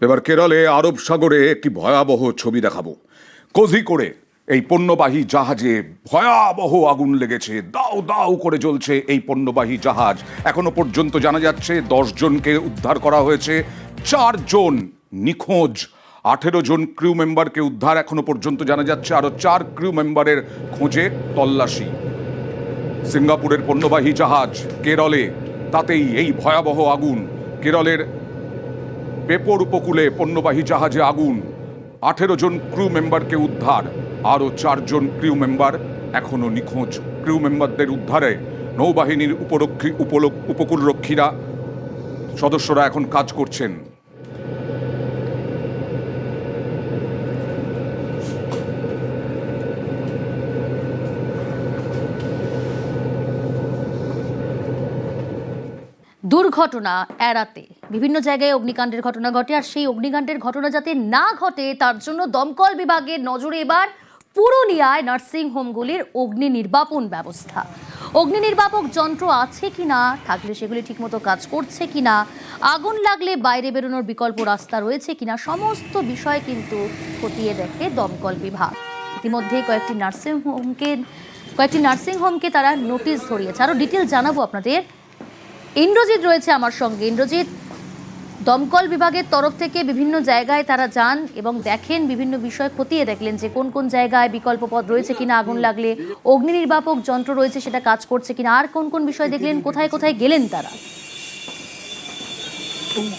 এবার কেরলে আরব সাগরে একটি ভয়াবহ ছবি দেখাবো। কোঝিকোড়ে এই পণ্যবাহী জাহাজে ভয়াবহ আগুন লেগেছে। দাও দাও করে জ্বলছে এই পণ্যবাহী জাহাজ। এখনও পর্যন্ত জানা যাচ্ছে দশ জনকে উদ্ধার করা হয়েছে। চারজন নিখোঁজ। আঠেরো জন ক্রিউ মেম্বারকে উদ্ধার এখনও পর্যন্ত জানা যাচ্ছে। আরও চার ক্রিউ মেম্বারের খোঁজে তল্লাশি। সিঙ্গাপুরের পণ্যবাহী জাহাজ কেরলে, তাতেই এই ভয়াবহ আগুন। কেরলের পেপর উপকূলে পণ্যবাহী জাহাজে আগুন। আঠেরো জন ক্রু মেম্বারকে উদ্ধার, আরও চারজন ক্রিউ মেম্বার এখনও নিখোঁজ। ক্রিউ মেম্বারদের উদ্ধারে নৌবাহিনীর উপরক্ষী উপলক্ষ উপকূলরক্ষীরা, সদস্যরা এখন কাজ করছেন। দুর্ঘটনা এড়াতে। বিভিন্ন জায়গায় অগ্নিকাণ্ডের ঘটনা ঘটে আর সেই অগ্নিকাণ্ডের ঘটনা যাতে না ঘটে, তার জন্য দমকল বিভাগের নজরে এবার পুরুলিয়ায় নার্সিং হোমগুলির অগ্নি নির্বাপন ব্যবস্থা। অগ্নি নির্বাপক যন্ত্র আছে কিনা, থাকলে সেগুলি ঠিকমতো কাজ করছে কি না আগুন লাগলে বাইরে বেরোনোর বিকল্প রাস্তা রয়েছে কিনা, সমস্ত বিষয় কিন্তু খতিয়ে দেখে দমকল বিভাগ। ইতিমধ্যে কয়েকটি নার্সিং হোমকে, কয়েকটি নার্সিং হোমকে তারা নোটিশ ধরিয়েছে। আরও ডিটেল জানাব আপনাদের ইন্দ্রজিৎ রয়েছে আমার সঙ্গে। ইন্দ্রজিৎ, দমকল বিভাগের তরফ থেকে বিভিন্ন জায়গায় তারা যান এবং দেখেন বিভিন্ন বিষয় খতিয়ে দেখলেন যে কোন কোন জায়গায় বিকল্প পথ রয়েছে কিনা, আগুন লাগলে অগ্নি নির্বাপক যন্ত্র রয়েছে সেটা কাজ করছে কিনা, আর কোন কোন বিষয় দেখলেন, কোথায় কোথায় গেলেন তারা।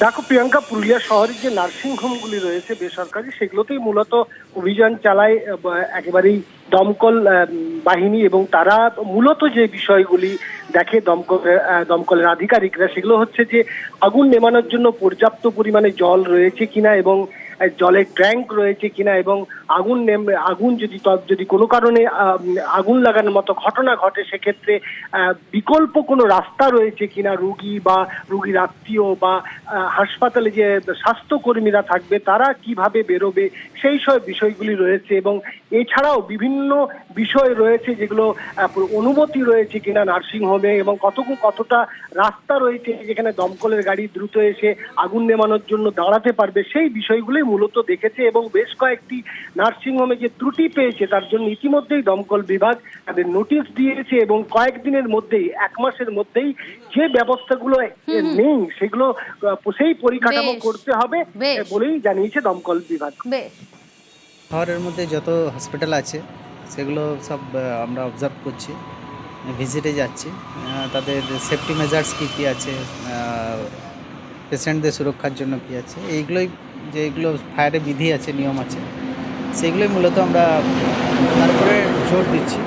দেখো, প্রিয়াঙ্কা, পুরুলিয়া শহরের যে নার্সিং হোমগুলি রয়েছে বেসরকারি, সেগুলোতেই মূলত অভিযান চালায় একেবারেই দমকল বাহিনী এবং তারা মূলত যে বিষয়গুলি দেখে দমকল দমকলের আধিকারিকরা, সেগুলো হচ্ছে যে আগুন নেমানোর জন্য পর্যাপ্ত পরিমাণে জল রয়েছে কিনা এবং জলের ট্যাঙ্ক রয়েছে কিনা এবং আগুন নেম, আগুন যদি যদি কোনো কারণে আগুন লাগানোর মতো ঘটনা ঘটে, সেক্ষেত্রে বিকল্প কোনো রাস্তা রয়েছে কিনা রুগী বা রুগীর আত্মীয় বা হাসপাতালে যে স্বাস্থ্যকর্মীরা থাকবে, তারা কীভাবে বেরোবে, সেই সব বিষয়গুলি রয়েছে এবং এছাড়াও বিভিন্ন বিষয় রয়েছে যেগুলো অনুমতি রয়েছে কিনা নার্সিং হোমে এবং কত, কতটা রাস্তা রয়েছে যেখানে দমকলের গাড়ি দ্রুত এসে আগুন নেমানোর জন্য দাঁড়াতে পারবে, সেই বিষয়গুলোই মূলত দেখেছে এবং বেশ কয়েকটি নার্সিং হোমে যে ত্রুটি পেয়েছে তার জন্য ইতিমধ্যেই দমকল বিভাগ তাদের নোটিশ দিয়েছে এবং কয়েকদিনের মধ্যেই এক মাসের মধ্যেই যে ব্যবস্থাগুলো নেই সেগুলো সেই পরিকাঠামো করতে হবে বলেই জানিয়েছে দমকল বিভাগ। শহরের মধ্যে যত হসপিটাল আছে সেগুলো সব আমরা অবজার্ভ করছি ভিজিটে যাচ্ছি তাদের সেফটি মেজার্স কী কী আছে পেশেন্টদের সুরক্ষার জন্য কী আছে? এইগুলোই যেগুলো ফায়ারে বিধি আছে, নিয়ম আছে, সেগুলোই মূলত আমরা তারপরে জোর দিচ্ছি।